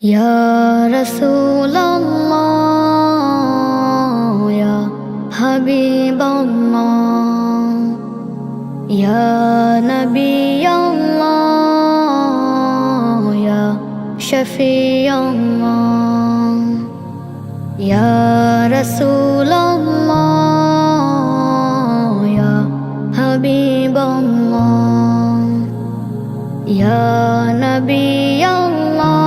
يا رسول الله يا حبيب الله يا نبي الله يا شفيع الله يا رسول الله يا حبيب الله يا نبي الله يا شفيع الله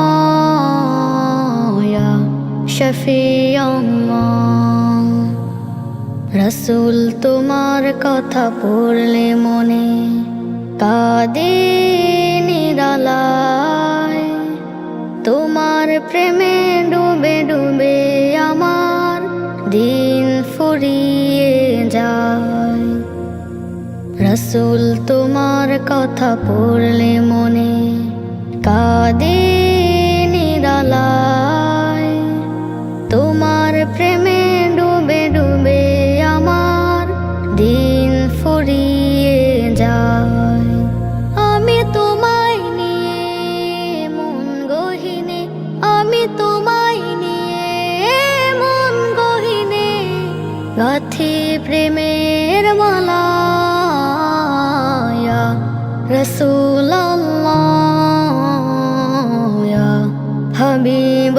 রসুল তোমার কথা পড়লে মনে কাঁদে নিরালায় তোমার প্রেমে ডুবে ডুবে আমার দিন ফুরিয়ে যায়। রসুল তোমার কথা পড়লে মনে কাঁদে নিরালায় প্রেমে ডুবে ডুবে আমার দিন ফুরিয়ে যায়। আমি তোমায় নিয়ে মন গহিনে, আমি তোমায় নিয়ে মন গহিনে গাথি প্রেমের মালা রসুল হাবিব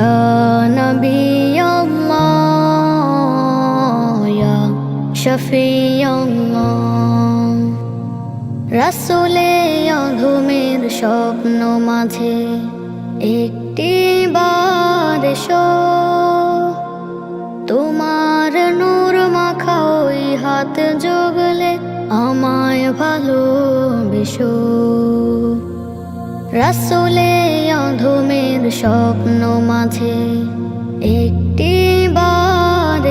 ইয়া নবী ইয়া শফি রসুলে অধুমের স্বপ্ন মাঝে একটি বার তোমার নূর মাখা ওই হাত জগলে আমায় ভালোবেসো রাসুলে অধমের স্বপ্ন মাঝে একটি বার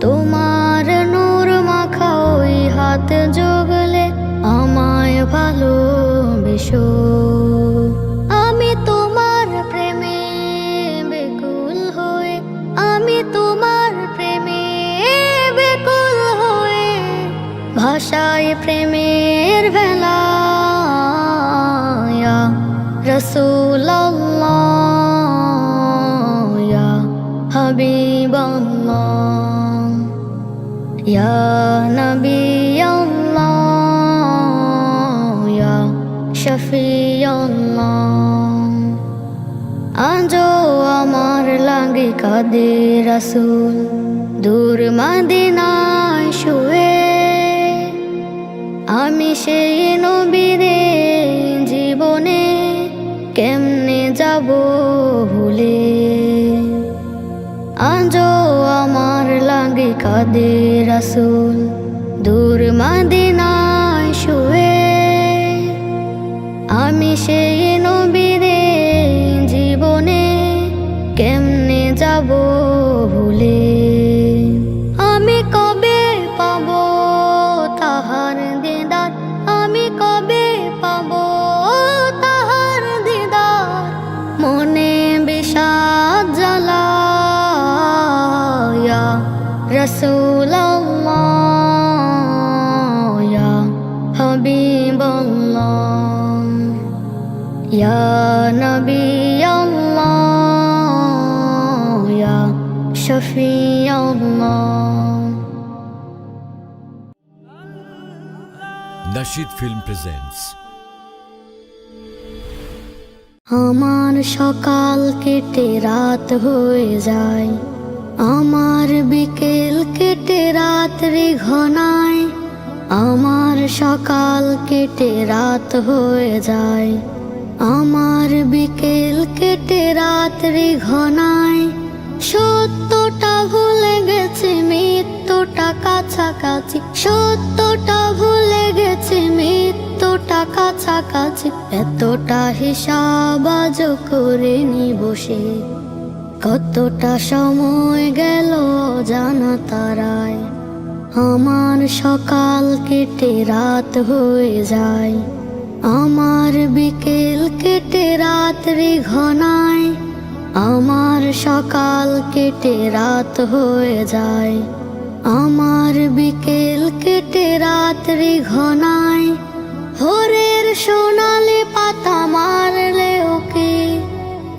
তোমার নূর মাখা ওই হাত জগলে আমায় ভালোবেসো। আমি তোমার প্রেমে বেকুল হয়ে, আমি তোমার প্রেমে বেকুল হয়ে, ভাষায় প্রেমের ভেলা রসুল হাবিব ইয়া নবী ইয়া শফি আজও আমার লাগে কাদে রসুল দূর মদিনায় শুয়ে আমি সেই নবীরে কেমনে যাব ভুলে? আজও আমার লাগে কাদে রাসুল দূর মাদিনায় শুয়ে। আমি সেই নবীরে রসুল হাবিব ইয়া নবী ইয়া শফি Nashid Film presents আমার সকাল কেটে রাত হয়ে যায়। আমার বিকেল কেটে রাত্রি ঘনায়, আমার সকাল কেটে রাত হয়ে যায়। আমার বিকেল কেটে রাত্রি ঘনায়, সত্যটা ভুলে গেছে, মৃত্যুটা কাছাকাছি। সত্যটা ভুলে গেছে, মৃত্যুটা কাছাকাছি। এতটা হিসাব আজ করে নি বসে কতটা সময় গেল জানা তারায়। আমার সকাল কেটে রাত হয়ে যায়। আমার বিকেল কেটে রাত্রি ঘনায়। আমার সকাল কেটে রাত হয়ে যায়। আমার বিকেল কেটে রাত্রি ঘনায়। ভোরের সোনালি পাতা মারলে ওকে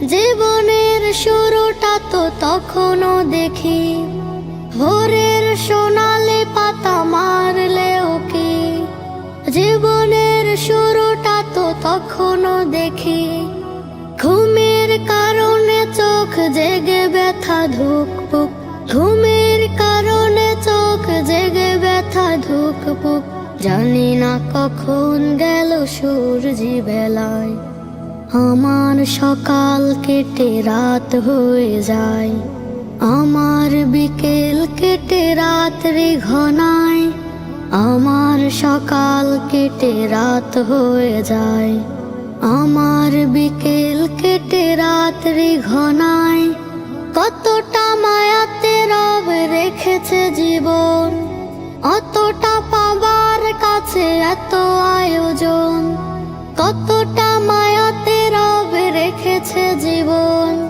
জীবনের শুরুটা তো তখনও দেখি। ভোরের সোনালি পাতা মারলে ওকে জীবনের শুরুটা তো তখনও দেখি। ঘুমের কারণে চোখ জেগে ব্যথা ধুকপুক। ঘুমের কারণে চোখ জেগে ব্যথা ধুকপুক। জানি না কখন গেল সূর্যি বেলায়। আমার সকাল কেটে রাত হয়ে যায়। আমার বিকেল কেটে রাত্রি ঘনায়। আমার সকাল কেটে রাত হয়ে যায়। আমার বিকেল কেটে রাত্রি ঘনায়। কতটা মায়াতে রব রেখেছে জীবন। অতটা পাবার কাছে এত আয়োজন। কতটা মায়াতে রব রেখেছে জীবন?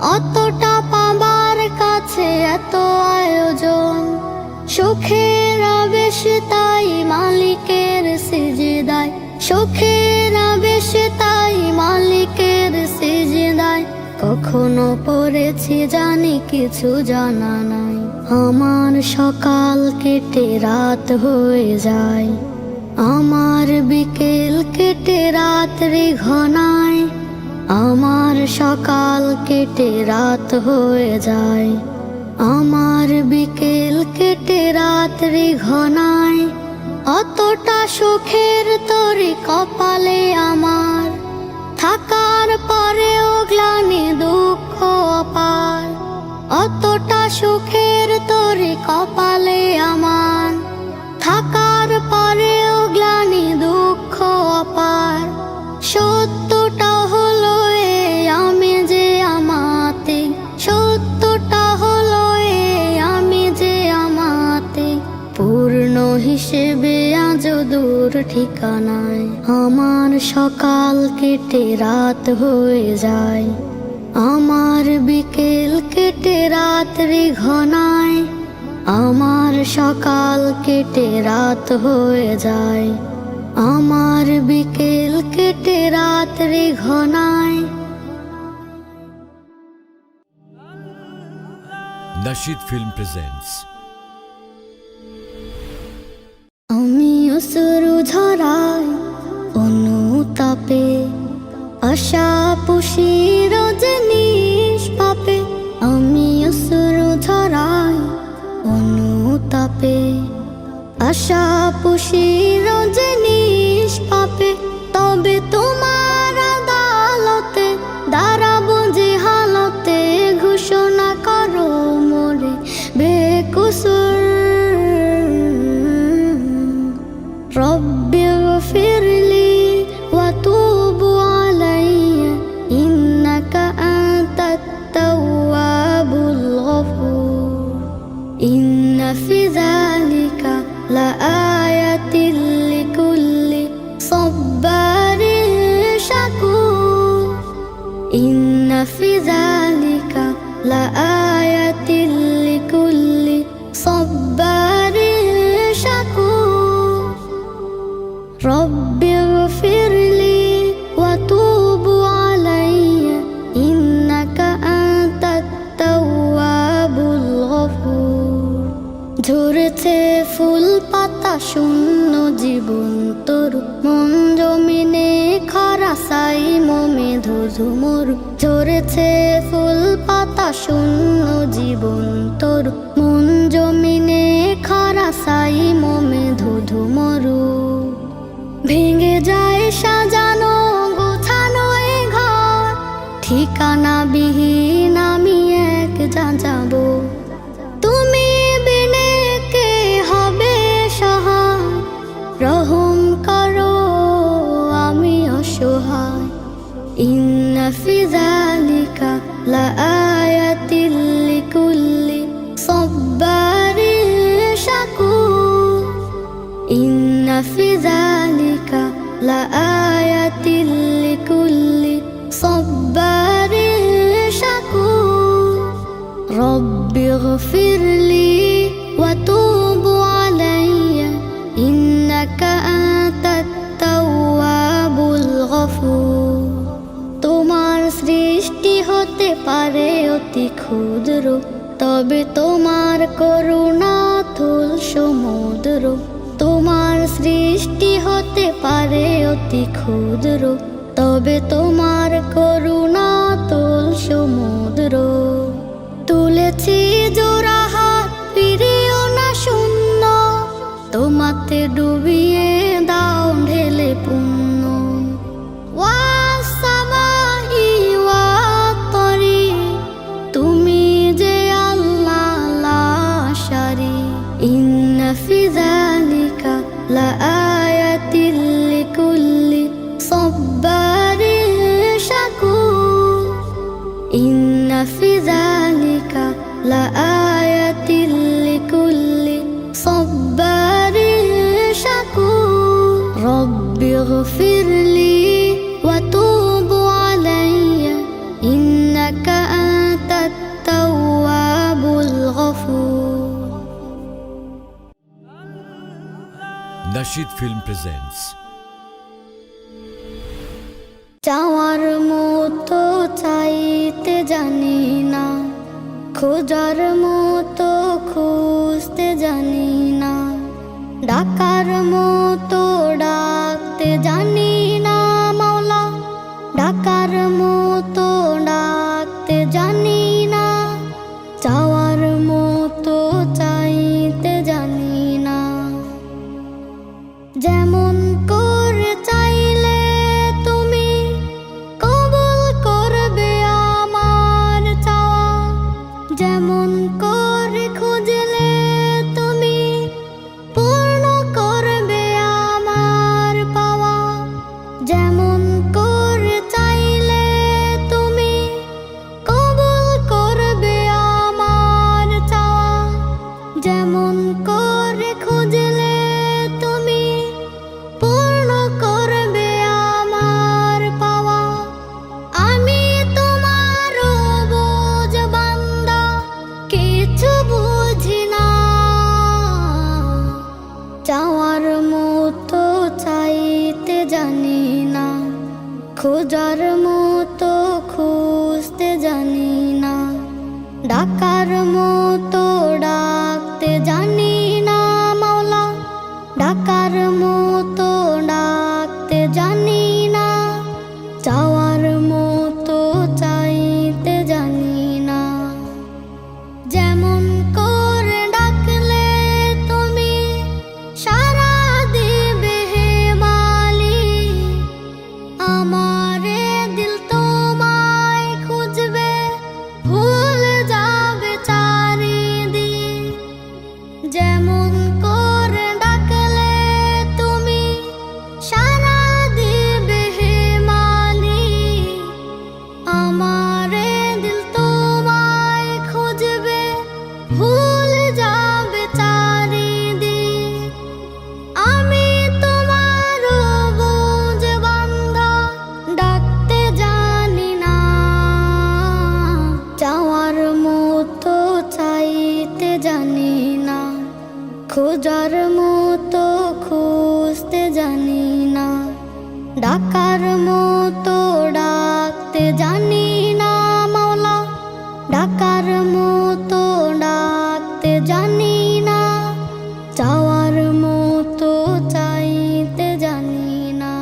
অতটা পাবার কাছে এত আয়োজন? সুখের আবেশ তাই মালিকের সিজদায়। সুখের আবেশ তাই মালিকের সিজদায়। কখনো পড়েছি জানি কিছু জানা নাই। আমার সকাল কেটে রাত হয়ে যায়। আমার বিকেল কেটে রাত্রি ঘনায়, আমার সকাল কেটে রাত হয়ে যায়। আমার বিকেল কেটে রাত্রি ঘনায়, অতটা সুখের তরি কপালে আমার, থাকার পরেও গ্লানি দুঃখ অপার। অতটা সুখের তরি কপালে আমার, থাকার দূর ঠিকানায়। আমার সকাল কেটে রাত হয়ে যায়। আমার বিকেল কেটে রাত্রি ঘনায়। আমার সকাল কেটে রাত হয়ে যায়। আমার বিকেল কেটে রাত্রি ঘনায়। Nashid Film presents আশা পুষি রজনীশ পাপে আমি অসুরু ধরাই অনুতাপে। আশা পুষি রজনীশ إن في ذلك لآية لكل صبار شكور إن في ذلك ঝরেছে ফুল পাতা শূন্য, জীবন তোর। মন জমিনে খরা সাই মমে ধুধু মোর। ঝরেছে ফুল পাতা শূন্য, জীবন তোর। মন জমিনে খরা সাই মমে ধুধু মরু। ভেঙে যায় সাজানো, গোছানো এ ঘর। ঠিকানা বিহীন, আমি এক যা যাব। إن في ذلك لآية لكل صبار شكور إن في ذلك لآية لكل صبار شكور رب اغفر لي ক্ষুদ্র তবে তোমার করুণা থুল সমুদ্র। তোমার সৃষ্টি হতে পারে অতি ক্ষুদ্র, তবে তোমার করুণা তোল সমুদ্র। তুলেছি জোড়া হাত, ফিরিও না শূন্য, তোমাতে ডুবিয়ে খুরশিদ ফিল্ম প্রেজেন্টস চাওয়ার মতো চাইতে জানি না, খোঁজার মতো খুঁজতে জানি না, ডাকার মতো ডাকতে জানি খোঁজার মন ডাকার মতো ডাকতে জানি না মাওলা। ডাকার মতো ডাকতে জানি না, চাওয়ার মতো চাইতে জানি না।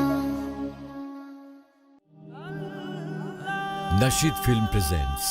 Nashid film presents.